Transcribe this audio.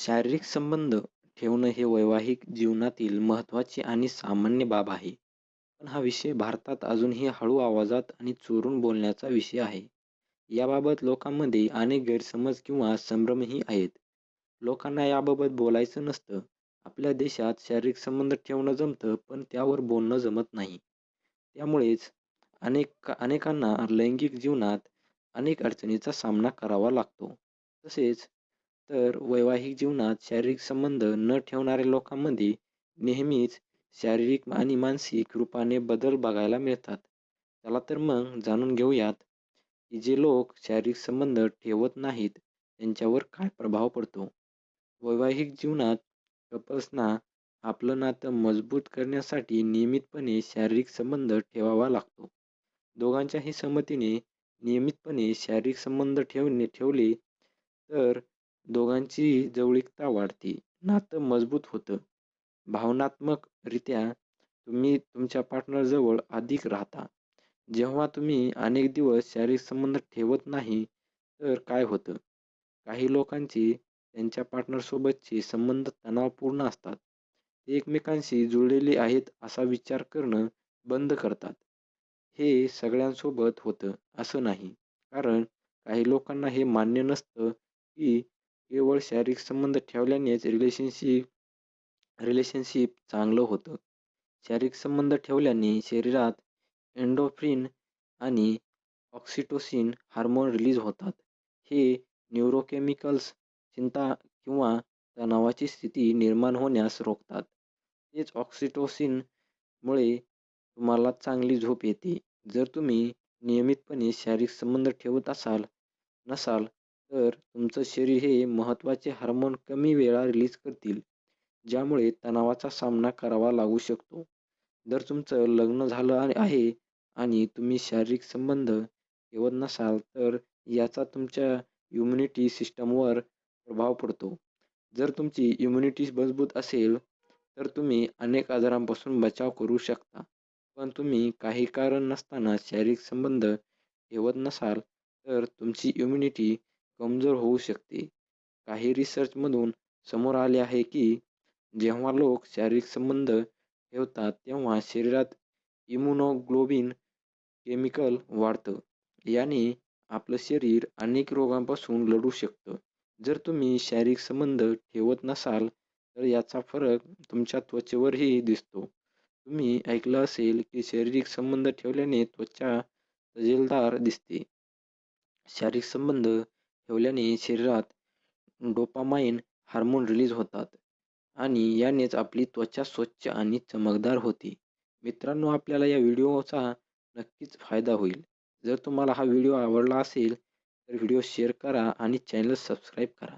शारीरिक संबंध ठेवणं हे वैवाहिक जीवनातील महत्त्वाची आणि सामान्य बाब आहे. पण हा विषय भारतात अजूनही हळू आवाजात आणि चोरून बोलण्याचा विषय आहे. याबाबत लोकांमध्ये अनेक गैरसमज किंवा संभ्रमही आहेत. लोकांना याबाबत बोलायचं नसतं. आपल्या देशात शारीरिक संबंध ठेवणं जमतं पण त्यावर बोलणं जमत नाही. त्यामुळेच अनेक अनेकांना लैंगिक जीवनात अनेक अडचणींचा सामना करावा लागतो. तसेच तर वैवाहिक जीवनात शारीरिक संबंध न ठेवणाऱ्या लोकांमध्ये नेहमीच शारीरिक आणि मानसिक रूपाने बदल बघायला मिळतात. चला तर मग जाणून घेऊयात की जे लोक शारीरिक संबंध ठेवत नाहीत त्यांच्यावर काय प्रभाव पडतो. वैवाहिक जीवनात कपल्सना आपलं नातं मजबूत करण्यासाठी नियमितपणे शारीरिक संबंध ठेवावा लागतो. दोघांच्याही संमतीने नियमितपणे शारीरिक संबंध ठेवणे ठेवले तर दोघांची जवळीकता वाढते, नातं मजबूत होतं. भावनात्मकरित्या तुम्ही तुमच्या पार्टनरजवळ अधिक राहता. जेव्हा तुम्ही अनेक दिवस शारीरिक संबंध ठेवत नाही तर काय होतं? काही लोकांचे त्यांच्या पार्टनरसोबतचे संबंध तणावपूर्ण असतात. ते एकमेकांशी जुळलेले आहेत असा विचार करणं बंद करतात. हे सगळ्यांसोबत होतं असं नाही. कारण काही लोकांना हे मान्य नसतं की केवळ शारीरिक संबंध ठेवल्यानेच रिलेशनशिप रिलेशनशिप चांगलं होतं. शारीरिक संबंध ठेवल्याने शरीरात एन्डोफ्रिन आणि ऑक्सिटोसिन हार्मोन रिलीज होतात. हे न्यूरोकेमिकल्स चिंता किंवा तणावाची स्थिती निर्माण होण्यास रोखतात. तेच ऑक्सिटोसिनमुळे तुम्हाला चांगली झोप येते. जर तुम्ही नियमितपणे शारीरिक संबंध ठेवत असाल नसाल तर तुमचं शरीर हे महत्त्वाचे हार्मोन कमी वेळा रिलीज करतील, ज्यामुळे तणावाचा सामना करावा लागू शकतो. जर तुमचं लग्न झालं आहे आणि तुम्ही शारीरिक संबंध ठेवत नसाल तर याचा तुमच्या इम्युनिटी सिस्टमवर प्रभाव पडतो. जर तुमची इम्युनिटी मजबूत असेल तर तुम्ही अनेक आजारांपासून बचाव करू शकता. पण तुम्ही काही कारण नसताना शारीरिक संबंध ठेवत नसाल तर तुमची इम्युनिटी कमजोर होऊ शकते. काही रिसर्चमधून समोर आले आहे की जेव्हा लोक शारीरिक संबंध ठेवतात तेव्हा शरीरात इम्युनोग्लोबिन केमिकल वाढतं. याने आपलं शरीर अनेक रोगांपासून लढू शकतं. जर तुम्ही शारीरिक संबंध ठेवत नसाल तर याचा फरक तुमच्या त्वचेवरही दिसतो. तुम्ही ऐकलं असेल की शारीरिक संबंध ठेवल्याने त्वचा तजेलदार दिसते. शारीरिक संबंध ठेवल्याने शरीरात डोपामाइन हार्मोन रिलीज होतात आणि यानेच आपली त्वचा स्वच्छ आणि चमकदार होते. मित्रांनो आपल्याला या व्हिडिओचा नक्कीच फायदा होईल. जर तुम्हाला हा व्हिडिओ आवडला असेल तर व्हिडिओ शेअर करा आणि चॅनल सबस्क्राईब करा.